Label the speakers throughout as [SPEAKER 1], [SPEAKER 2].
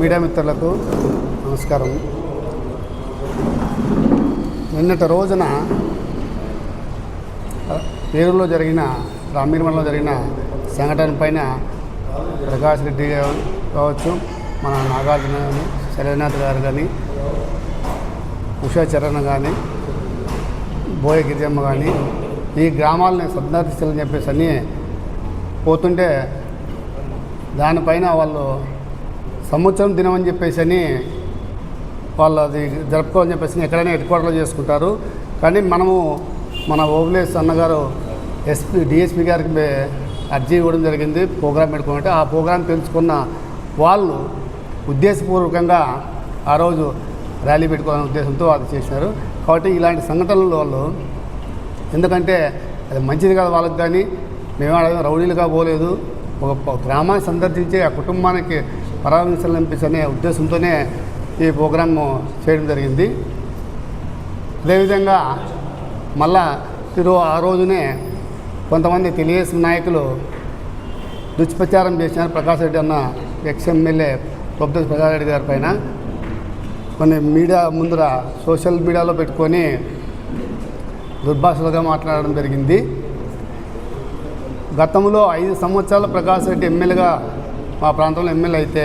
[SPEAKER 1] Media మిత్రులకు నమస్కారం. నిన్నటి రోజున పేరులో జరిగిన రామీర్మలో జరిగిన సంఘటన పైన ప్రకాష్ రెడ్డి కావచ్చు మన నాగార్జున కానీ శైలనాథ్ గారు కానీ ఉషా చరణ్ కానీ బోయ గిరిజమ్మ కానీ ఈ గ్రామాలని సందర్శించాలని చెప్పేసి అని పోతుంటే దానిపైన వాళ్ళు సంవత్సరం దినం చెప్పేసి అని వాళ్ళు అది జరుపుకోవాలని చెప్పేసి ఎక్కడైనా హెడ్ క్వార్టర్లో చేసుకుంటారు. కానీ మనము మన ఓబులేస్ అన్నగారు ఎస్పీ డిఎస్పీ గారికి అర్జీ ఇవ్వడం జరిగింది. ప్రోగ్రాం పెట్టుకోమంటే ఆ ప్రోగ్రాం తెలుసుకున్న వాళ్ళు ఉద్దేశపూర్వకంగా ఆ రోజు ర్యాలీ పెట్టుకోవాలనే ఉద్దేశంతో అది చేసినారు కాబట్టి ఇలాంటి సంఘటనలు వాళ్ళు ఎందుకంటే అది మంచిది కాదు వాళ్ళకి కానీ మేము రౌడీలుగా పోలేదు. ఒక గ్రామాన్ని సందర్శించి ఆ కుటుంబానికి పరామర్శించాలనిపించనే ఉద్దేశంతోనే ఈ ప్రోగ్రామ్ చేయడం జరిగింది. అదేవిధంగా మళ్ళా తిరు ఆ రోజునే కొంతమంది తెలుగుదేశం నాయకులు దుష్ప్రచారం చేసిన ప్రకాష్ రెడ్డి అన్న ex MLA professor Prakash Reddy గారి పైన. కొన్ని మీడియా ముందర సోషల్ మీడియాలో పెట్టుకొని దుర్భాషలుగా మాట్లాడడం జరిగింది. గతంలో ఐదు సంవత్సరాలు ప్రకాష్ రెడ్డి ఎమ్మెల్యేగా మా ప్రాంతంలో ఎమ్మెల్యే అయితే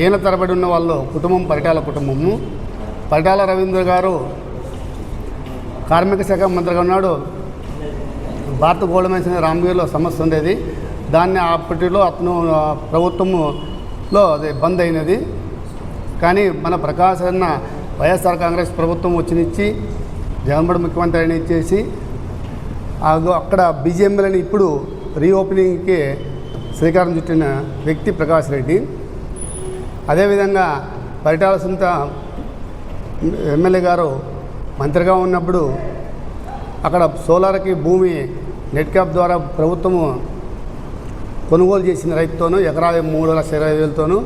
[SPEAKER 1] ఈయన తరబడి ఉన్న వాళ్ళు కుటుంబం పరిటాల కుటుంబము. పరిటాల రవీంద్ర గారు కార్మిక శాఖ మంత్రిగా ఉన్నాడు. భారత గోల్డ్ రామగిరిలో సమస్య ఉండేది. దాన్ని అప్పటిలో అతను ప్రభుత్వములో అది బంద్ అయినది. కానీ మన ప్రకాశ్ అన్న వైఎస్ఆర్ కాంగ్రెస్ ప్రభుత్వం వచ్చినిచ్చి జగన్మోహన్ ముఖ్యమంత్రి అయిన ఇచ్చేసి అక్కడ అక్కడ బీజేఎంఎల్ని ఇప్పుడు రీఓపెనింగ్కి శ్రీకారం చుట్టిన వ్యక్తి ప్రకాష్ రెడ్డి. అదేవిధంగా పరిటాల సొంత ఎమ్మెల్యే గారు మంత్రిగా ఉన్నప్పుడు అక్కడ సోలార్కి భూమి నెట్ క్యాప్ ద్వారా ప్రభుత్వము కొనుగోలు చేసిన రైతుతోనూ ఎకరా మూడు లక్షల ఇరవై వేలతోనూ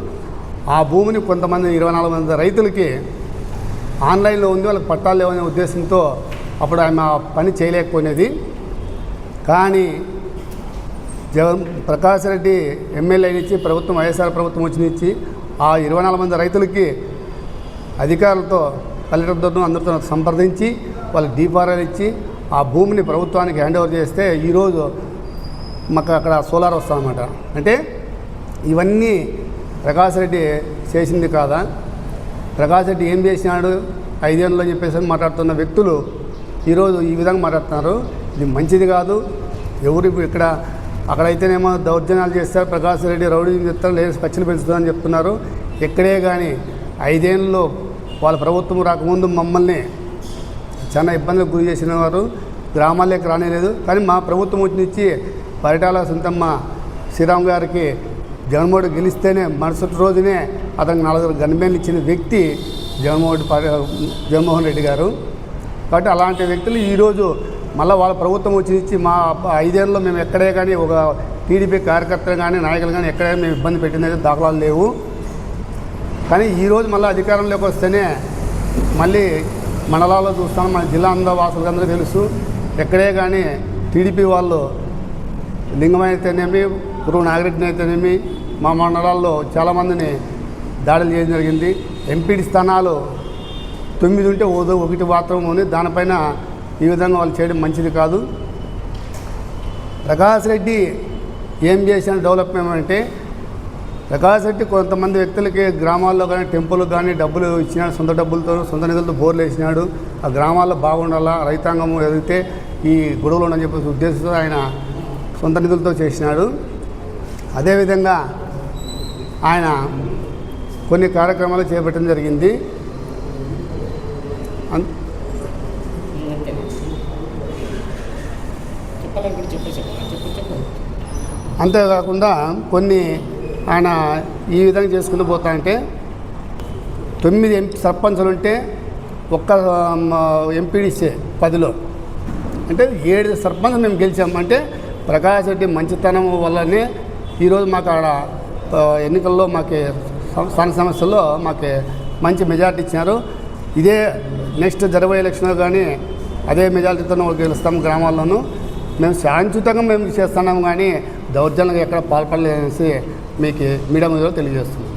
[SPEAKER 1] ఆ భూమిని కొంతమంది ఇరవై నాలుగు మంది రైతులకి ఆన్లైన్లో ఉంది వాళ్ళకి పట్టాలు లేవనే ఉద్దేశంతో అప్పుడు ఆమె పని చేయలేకపోయినది. కానీ జగన్ ప్రకాష్ రెడ్డి ఎమ్మెల్యే ఇచ్చి ప్రభుత్వం వైఎస్ఆర్ ప్రభుత్వం వచ్చినిచ్చి ఆ ఇరవై నాలుగు మంది రైతులకి అధికారులతో కలెక్టర్తో అందరితో సంప్రదించి వాళ్ళు డీపారాలు ఇచ్చి ఆ భూమిని ప్రభుత్వానికి హ్యాండ్ ఓవర్ చేస్తే ఈరోజు మాకు అక్కడ సోలార్ వస్తుందన్నమాట. అంటే ఇవన్నీ ప్రకాష్ రెడ్డి చేసింది కాదా? ప్రకాష్ రెడ్డి ఏం చేసినాడు? ఐదేళ్ళు అని చెప్పేసి మాట్లాడుతున్న వ్యక్తులు ఈరోజు ఈ విధంగా మాట్లాడుతున్నారు. ఇది మంచిది కాదు. ఎవరు ఇక్కడ అక్కడైతేనేమో దౌర్జన్యాలు చేస్తారు. ప్రకాష్ రెడ్డి రౌడీ చెప్తారు లేదు ఖర్చులు పెంచుతుందని చెప్తున్నారు. ఎక్కడే కానీ ఐదేళ్ళలో వాళ్ళ ప్రభుత్వం రాకముందు మమ్మల్ని చాలా ఇబ్బందులకు గురి చేసిన వారు గ్రామాల్లోకి రానేలేదు. కానీ మా ప్రభుత్వం వచ్చినిచ్చి పరిటాల సొంతమ్మ శ్రీరామ్ గారికి జగన్మోహన్ గెలిస్తేనే మరుసటి రోజునే అతనికి నలుగురు గన్మేన్ ఇచ్చిన వ్యక్తి జగన్మోహన్ జగన్మోహన్ రెడ్డి గారు. కాబట్టి అలాంటి వ్యక్తులు ఈరోజు మళ్ళీ వాళ్ళ ప్రభుత్వం వచ్చినిచ్చి మా ఐదేళ్ళలో మేము ఎక్కడే కానీ ఒక టీడీపీ కార్యకర్తలు కానీ నాయకులు కానీ ఎక్కడే మేము ఇబ్బంది పెట్టినది దాఖలాలు లేవు. కానీ ఈరోజు మళ్ళీ అధికారంలోకి వస్తేనే మళ్ళీ మండలాల్లో చూస్తాను మన జిల్లా అందరూ వాసులకు అందరూ తెలుసు ఎక్కడే కానీ టీడీపీ వాళ్ళు లింగమైతేనేమి గురువు నాగిరెడ్డిని మా మండలాల్లో చాలామందిని దాడులు చేయడం జరిగింది. ఎంపీడీ స్థానాలు తొమ్మిది ఉంటే ఓదో ఒకటి మాత్రం ఉంది. దానిపైన ఈ విధంగా వాళ్ళు చేయడం మంచిది కాదు. ప్రకాష్ రెడ్డి ఏం చేసిన డెవలప్మెంట్ అంటే ప్రకాష్ రెడ్డి కొంతమంది వ్యక్తులకి గ్రామాల్లో కానీ టెంపుల్కి కానీ డబ్బులు ఇచ్చినాడు సొంత డబ్బులతో సొంత నిధులతో బోర్లు వేసినాడు. ఆ గ్రామాల్లో బాగుండాలా రైతాంగం ఎదిగితే ఈ గొడవలు ఉండని చెప్పేసి ఉద్దేశంతో ఆయన సొంత నిధులతో చేసినాడు. అదేవిధంగా ఆయన కొన్ని కార్యక్రమాలు చేపట్టడం జరిగింది. చెప్పాలని
[SPEAKER 2] కూడా చెప్పేసి చెప్పు. చెప్పు
[SPEAKER 1] అంతేకాకుండా కొన్ని ఆయన ఈ విధంగా చేసుకుంటూ పోతా అంటే తొమ్మిది ఎంపీ సర్పంచులు ఉంటే ఒక్క ఎంపీడీసీ పదిలో. అంటే ఏడు సర్పంచ్ మేము గెలిచాం. అంటే ప్రకాష్ రెడ్డి మంచితనం వల్లనే ఈరోజు మాకు ఆడ ఎన్నికల్లో మాకు సం- స్థానిక సమస్యల్లో మాకు మంచి మెజార్టీ ఇచ్చినారు. ఇదే నెక్స్ట్ జరగబోయే ఎలక్షన్లో కానీ అదే మెజార్టీతో గెలుస్తాం గ్రామాల్లోనూ. మేము శాంతియుతంగా మేము చేస్తున్నాము కానీ దౌర్జన్యంగా ఎక్కడ పాల్పడలేదనేసి మీకు మీడియా మీద తెలియజేస్తున్నాం.